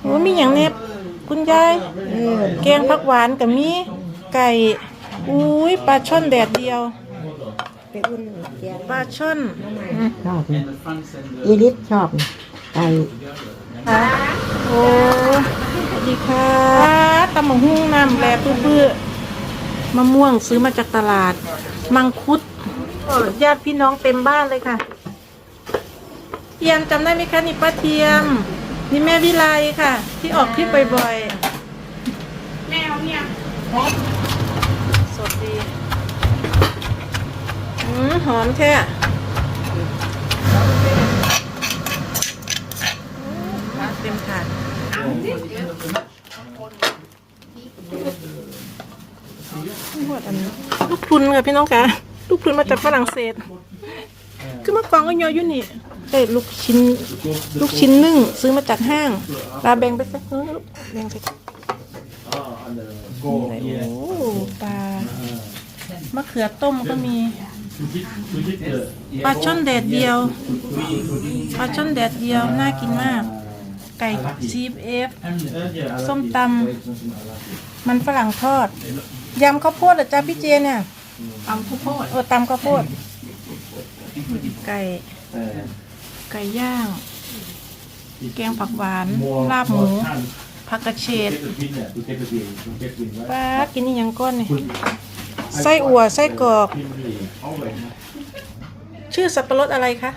โอ้มีอย่างเน็บคุณยายเออแกงผักหวานกับมีไก่อุ้ยปลาช่อนแดดเดียวไปอุ่นแกงปลาช่อนอืมชอบนี่อีลิสชอบนี่ไก่ค่ะโอ้สวัสดีค่ะตำบักหุ่งน้ำแลปื้อๆมะม่วงซื้อมาจากตลาด มังคุดโอ้ญาติพี่น้องเต็มบ้านเลยค่ะเทียมจำได้ไหมคะนี่ป้าเทียม นี่แม่วิไลค่ะ ที่ออกคลิปบ่อยๆแม่เอาเนี่ยสดดีอืมหอมแท้มาเต็มถาดลูกพรุนค่ะพี่น้องคะลูกพรุนมาจากฝรั่งเศส คือเมื่อก่อนก็ยออยู่นี่ เอ้ยลูกชิ้น ลูกชิ้นนึ่งซื้อมาจากห้างลาแบ่งไปสักเออลูกแบ่งไปโอ้ปลามะเขือต้มก็มีปลาช่อนแดดเดียวปลาช่อนแดดเดียวน่ากินมาก ไก่ชีฟเอฟส้มตำมันฝรั่งทอดยำข้าวโพดเหรอจ้าพี่เจเนี่ยตำข้าวโพดเออตำข้าวโพดไก่ ไก่ย่าง แกงผักหวาน ลาบหมู ผักกระเฉดป้ากินนี่ยังก้อนนี่ไส้อั่วไส้กรอก ชื่อสับปะรดอะไรคะ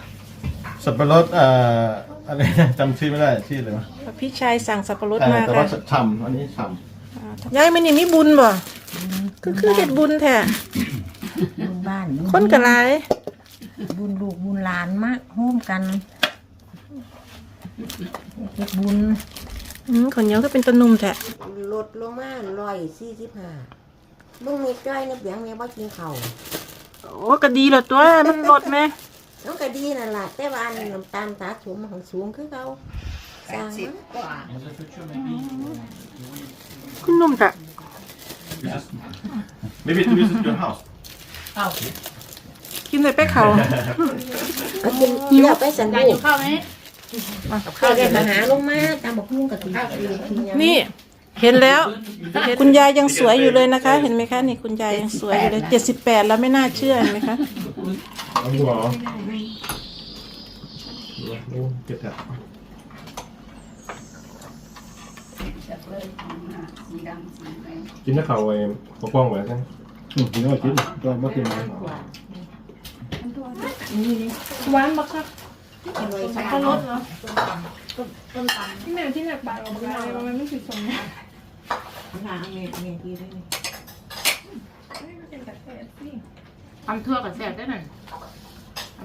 สับปะรดเอ่ออะไรนะจำชื่อไม่ได้ชื่ออะไรวะพี่ชายสั่งสับปะรดเอ่อมาแต่ค่ะว่าฉ่ำอันนี้ฉ่ยายมันนี่มีบุญบ่คือคือเฮ็ดบุญแท้บุญบ้านคนกะหลาย บุญลูกบุญหลานมาโฮมกันเฮ็ดบุญอืมคนเหนียวก็เป็นตะนุ่มแท้ลดลงมาร้อยสี่สิบห้าลุงมีจ้อยนะเบียงแม่บ่กินข้าวโอ้ก็ดีแล้วตัวมันลดไหมน้องก็ดีนั่นล่ะแต่ว่าอันน้ำตาลสะสมของสูงคือเขาสร้างมาคุณนุ่มแท้ำ maybe to visit your house กินได้ไปเขาก็กินเดี๋ยวไปสันบูข้าวไหมข้าวแกงหาลงมาตามบักหุ่งกับกินกินยังนี่ เห็นแล้ว คุณยายยังสวยอยู่เลยนะคะ เห็นไหมคะนี่คุณยายยังสวยอยู่เลยเจ็ดสิบแปดแล้วไม่น่าเชื่อเห็นไหมคะเอาหัวดูเก็บแถบกินแล้วเขาไว้ปกป้องไว้ใช่ไหมอืมกินแล้วกินก็ไม่กิน เลยหวานบักคักสับปะรดเหรอที่แม่ที่แม่ปลาออกมาเลยมันไม่ผิดสมเนี่ยค่ะแม่แม่ดีเลยทำทั่วกับแซ่บได้หน่อย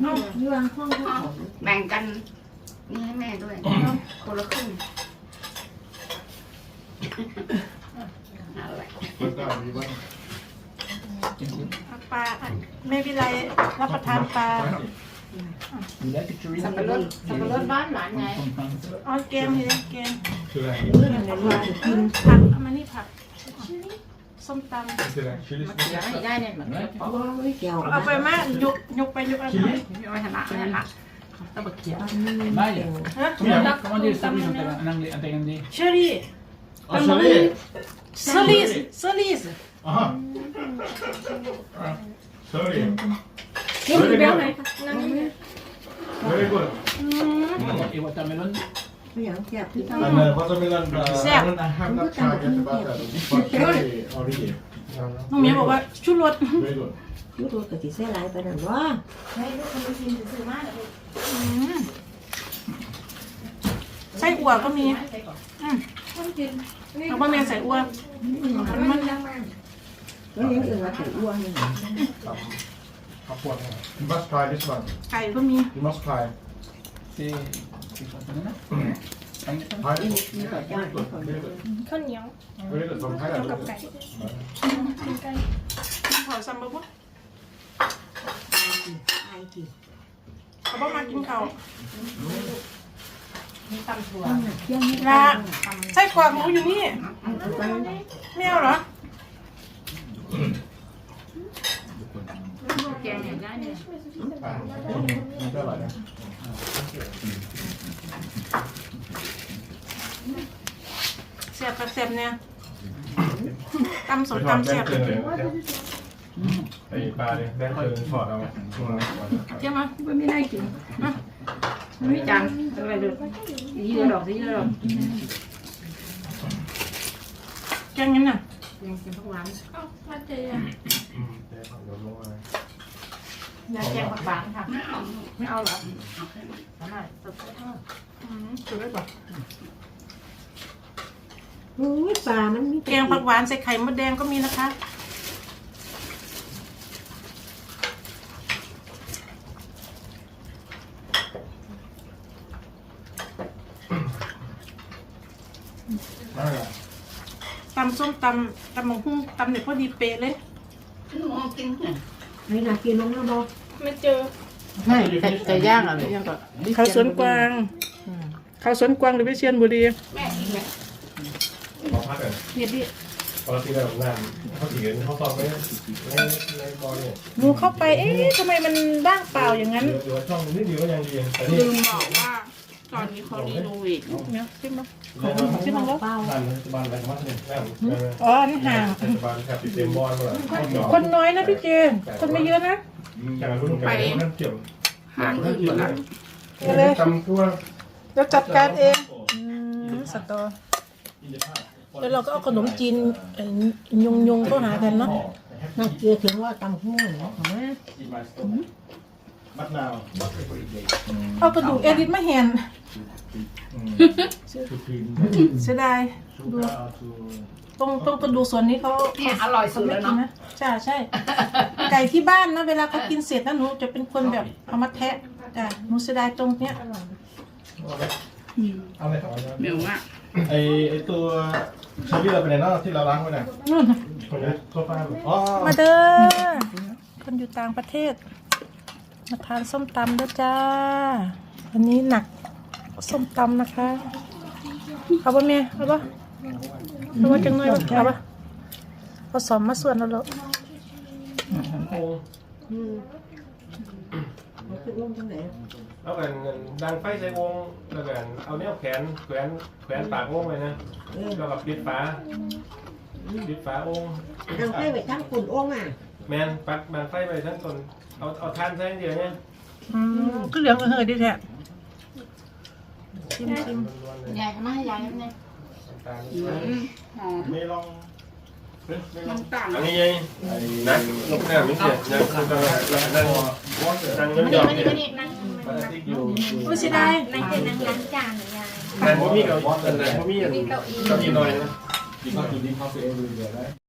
ห้องอยู่วางห้องเขาแบ่งกันนี่ให้แม่ด้วยคนละครึ่งเอาละ ปลาแม่วิไลรับประทานปลาสับปะรดสับปะรดบ้านหลานไงเอ๋อแกงเห็นแกงคืออะไรกินผักเอามานี่ผักส้มตำคืออะไรชิลิมะเขือให้ได้เนี่ยมะเขือเปอกเกี่ยวเอาไปมายกยกไปยกไปเอาไว้หันหลังหันหลังต้องมะเขือ Vaya. ฮะ Mira, ¿cómo dices tú mismo? Te gané. เชอรี่อ๋อชิลิเซอรี่เซอรี่อ่า sorry นี่มันเบี้ยวไหนนั่ง very good Y watermelon. ไม่อยากเทียบที่เขา and uh, watermelon uh, I don't I have not tried yet about that but cherry already น้องเมียบอกว่าชุดรส very good ยูทูบกับที่เสียหลายไปนั่นว่าไส้อั่วก็มีอืมเอาบะเมียใส่อั่วมันมัน แล้วยังอื่นว่าใส่อ้วนนี่ Up one. you must try this one ไก่ก็มี you must try ซีซีก็จ้างนี่ก็ very good ข้าวเหนียว very good from Thailand กับไก่ไก่เผาซัมบะบุไอ้ที่เขาบอกมากินเขาวนี่ตำถั่ว เที่ยงนี่ละไส้กรอกหมูอยู่นี่ไม่เอาเหรอ แกงเนี่ยได้เนี่ยอ่ามันก็อร่อยนะซ่บคักแซ่บเนี่ยตำสมไปถอดตำแบแซ่งบค์เกินเลยไอ้ปลาเนี่ยแบงค์เกินถอดเอาเจ้ามาไม่ไม่ได้กินอะไม่มีจานอะไรเลยสีเหลืองดอกสีเหลืองดอกแกงงั้นน่ะ ยังกินผักหวานอ้าวมาเจอแต่ของโดนลงมาอยากแกงผักหวานค่ะ ไม่เอาเหรอเอาหน่อยสดๆเท่าอืมสุดเลยบอกอุ้ยปลามันมีแกงผักหวานใส่ไข่มดแดงก็มีนะคะ ไม่หรอก ตำส้มตำตำหมกหุ้งตำเนี่ยพอดีเป๊ะเลยหนูกินเนี่ยให้นากินลงแล้วบ่ไม่เจอไม่ไก่ไก่ย่างอะไรย่างก็เขาสวนกวางเขาสวนกวางหรือวิเชียนบุรีแม่อีกไหมขอพักก่อนเห็ดดิปกติเราหน้าเขาถือเขาซ้อมไว้ในในบอลเนี่ยหนูเข้าไปเอ๊ะทำไมมันว่างเปล่าอย่างนั้นเหลือช่องนิดเดียวก็ยังดีแต่นี่ลืมบอกว่า ตอนนี้เขารีโนเวทอยู่เนี่ยขึ้นมาที่มันเปล่าบ้านรัฐบาลอะไรมาเนี่ยแม่อ๋อนี่ห่างรัฐบาลแทบติดเต็มบอลมาแล้วคนน้อยนะพี่เจคนไม่เยอะนะอย่างรุ่นกันนั่นเกี่ยวห้างอื่นหมดละทำตัวเดี๋ยวจัดการเองอืมสตอแล้วเราก็เอาขนมจีนเอ่อยงยงๆเข้าหากันเนาะนาเกลือถึงว่าตำหูเนาะ เอามามัดนาวเอากระดูกเอริสมาแหนสุดทีมเสียดายดูตรงตรงกระดูกส่วนนี้เขาเนี่ยอร่อยสุดไม่แล้วกินเนาะนะใช่ใช่ไก่ที่บ้านนะเวลาเขากินเสร็จนะหนูจะเป็นคนแบบเอามาแทะจ้ะหนูเสียดายตรงเนี้ยเอาเลยครับเหมียวมากไอไอตัวเชอรี่เราไปไหนเนาะที่เราล้างไว้น่ะนู่นคนนี้โซฟาอ๋อมาเด้อคนอยู่ต่างประเทศ มาทานส้มตำด้วยจ้าวันนี้หนักส้มตำนะคะ เอาปะเมียเอาปะเอาปะจังหน่อยปะเอาปะผสมมาส่วนแล้วเหรออืมเอาขึ้นลงจังไหนแล้วกันดังไฟใส่วงแล้วกันเอาเนี้ยแขนแขวนแขวนปากวงไว้นะเออแล้วก็ปิดฝาปิดฝาองค์ทางใต้ไปทั้งปุ่นโอ่งอะแมนปักดังไฟไปทั้งต้น เอาเอาทานใส่เดียวเนี่ยอืมก็เหลืองเออดีแท้ชิมชิมยายมาให้ยายเนี่ยหอมไม่ลองน้ำตาลอันนี้ยังนะลงหน้าไม่เสียยังคือนั่งนั่งนั่งมาย่นี่องมาๆนี่เนี่ยมานี่นั่งมันติดอยู่โอ้ยเสียดายนั่งเจนั่งล้างจานหรือยายนั่งพ่มีเก้าอี้นั่งพ่มีเก้าอี้น้อยนะมีเก้าอี้กินก็กินข้าวเสียเลยเดี๋ยวได้